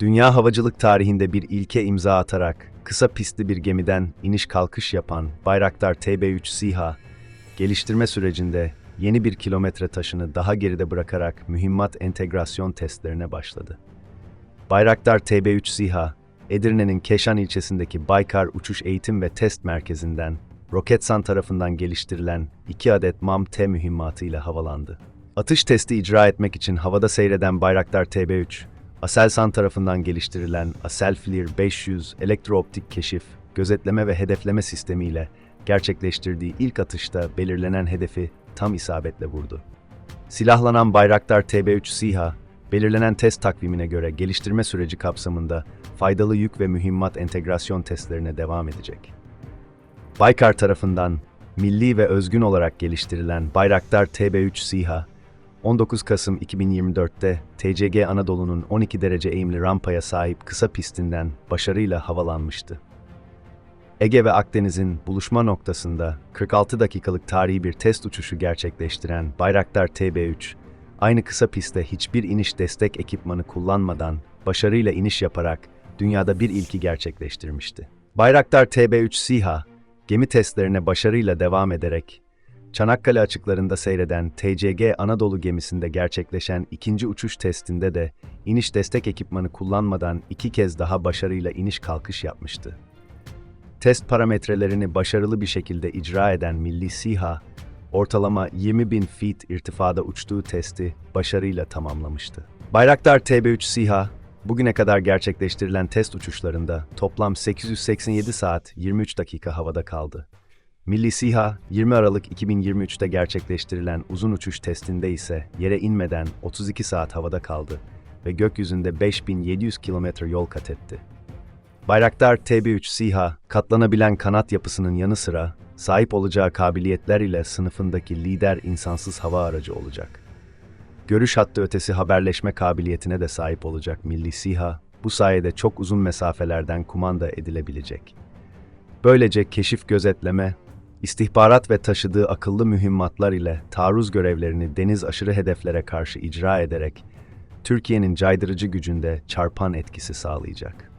Dünya havacılık tarihinde bir ilke imza atarak kısa pistli bir gemiden iniş kalkış yapan Bayraktar TB3 SİHA, geliştirme sürecinde yeni bir kilometre taşını daha geride bırakarak mühimmat entegrasyon testlerine başladı. Bayraktar TB3 SİHA, Edirne'nin Keşan ilçesindeki Baykar Uçuş Eğitim ve Test Merkezi'nden Roketsan tarafından geliştirilen 2 adet MAM-T mühimmatıyla havalandı. Atış testi icra etmek için havada seyreden Bayraktar TB3, Aselsan tarafından geliştirilen Aselflir 500 elektrooptik keşif, gözetleme ve hedefleme sistemiyle gerçekleştirdiği ilk atışta belirlenen hedefi tam isabetle vurdu. Silahlanan Bayraktar TB3 SİHA, belirlenen test takvimine göre geliştirme süreci kapsamında faydalı yük ve mühimmat entegrasyon testlerine devam edecek. Baykar tarafından milli ve özgün olarak geliştirilen Bayraktar TB3 SİHA, 19 Kasım 2024'te TCG Anadolu'nun 12 derece eğimli rampaya sahip kısa pistinden başarıyla havalanmıştı. Ege ve Akdeniz'in buluşma noktasında 46 dakikalık tarihi bir test uçuşu gerçekleştiren Bayraktar TB3, aynı kısa pistte hiçbir iniş destek ekipmanı kullanmadan başarıyla iniş yaparak dünyada bir ilki gerçekleştirmişti. Bayraktar TB3 SİHA, gemi testlerine başarıyla devam ederek Çanakkale açıklarında seyreden TCG Anadolu gemisinde gerçekleşen ikinci uçuş testinde de iniş destek ekipmanı kullanmadan iki kez daha başarıyla iniş kalkış yapmıştı. Test parametrelerini başarılı bir şekilde icra eden Milli SİHA, ortalama 20 bin feet irtifada uçtuğu testi başarıyla tamamlamıştı. Bayraktar TB3 SİHA, bugüne kadar gerçekleştirilen test uçuşlarında toplam 887 saat 23 dakika havada kaldı. Milli SİHA, 20 Aralık 2023'te gerçekleştirilen uzun uçuş testinde ise yere inmeden 32 saat havada kaldı ve gökyüzünde 5700 kilometre yol kat etti. Bayraktar TB3 SİHA, katlanabilen kanat yapısının yanı sıra sahip olacağı kabiliyetler ile sınıfındaki lider insansız hava aracı olacak. Görüş hattı ötesi haberleşme kabiliyetine de sahip olacak Milli SİHA, bu sayede çok uzun mesafelerden kumanda edilebilecek. Böylece keşif gözetleme, istihbarat ve taşıdığı akıllı mühimmatlar ile taarruz görevlerini deniz aşırı hedeflere karşı icra ederek Türkiye'nin caydırıcı gücünde çarpan etkisi sağlayacak.